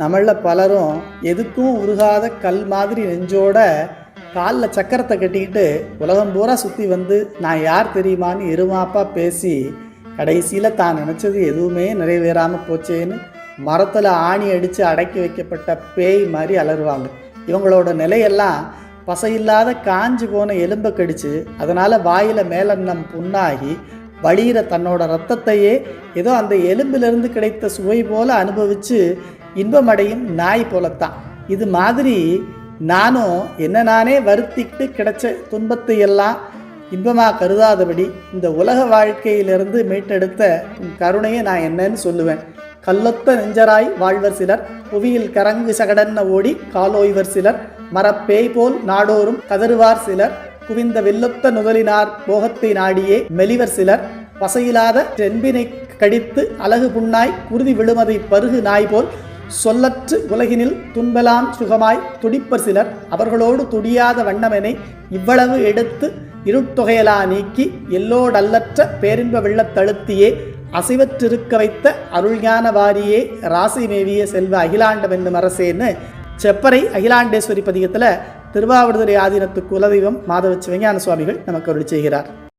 நம்மளில் பலரும் எதுக்கும் உருகாத கல் மாதிரி நெஞ்சோட காலில் சக்கரத்தை கட்டிக்கிட்டு உலகம் பூரா சுற்றி வந்து நான் யார் தெரியுமான்னு இருமாப்பா பேசி கடைசியில் தான் நினச்சது எதுவுமே நிறைவேறாமல் போச்சேன்னு மரத்தில் ஆணி அடித்து அடக்கி வைக்கப்பட்ட பேய் மாதிரி அலறுவாங்க. இவங்களோட நிலையெல்லாம் பசையில்லாத காஞ்சு போன எலும்பை கடிச்சு அதனால் வாயில் மேலெண்ணம் புண்ணாகி வழியிற தன்னோட ரத்தத்தையே ஏதோ அந்த எலும்பிலிருந்து கிடைத்த சுவை போல் அனுபவித்து இன்பமடையும் நாய் போலத்தான். இது மாதிரி நானும் என்ன நானே வருத்திக்கிட்டு கிடைச்ச துன்பத்தை எல்லாம் இன்பமாக கருதாதபடி இந்த உலக வாழ்க்கையிலிருந்து மீட்டெடுத்த உன் கருணையை நான் என்னன்னு சொல்லுவேன். கல்லொத்த நெஞ்சராய் வாழ்வர் சிலர் புவியில் கரங்கு சகடன்ன ஓடி காலோய்வர் சிலர் மரப்பேய் போல் நாடோறும் கதறுவார் சிலர் குவிந்த வெள்ளொத்த நுதலினார் போகத்தை நாடியே மெலிவர் சிலர் பசையில்லாத செம்பினை கடித்து அழகு புண்ணாய் குருதி விழுமதை பருகு நாய் போல் சொல்லற்று உலகினில் துன்பலாம் சுகமாய் துடிப்பர் சிலர் அவர்களோடு துடியாத வண்ணமெனை இவ்வளவு எடுத்து இருட்தொகையலா நீக்கி எல்லோடல்லற்ற பேரின்ப வெள்ளத்தழுத்தியே அசைவற்றிருக்க வைத்த அருள்ஞான வாரியே ராசி மேவிய செல்வ அகிலாண்டம் என்னும் அரசேன்னு செப்பரை அகிலாண்டேஸ்வரி பதிகத்தில் திருவாவடுதுறை ஆதீனத்து குலதெய்வம் மாதவ சிவஞான சுவாமிகள் நமக்கு அருள் செய்கிறார்.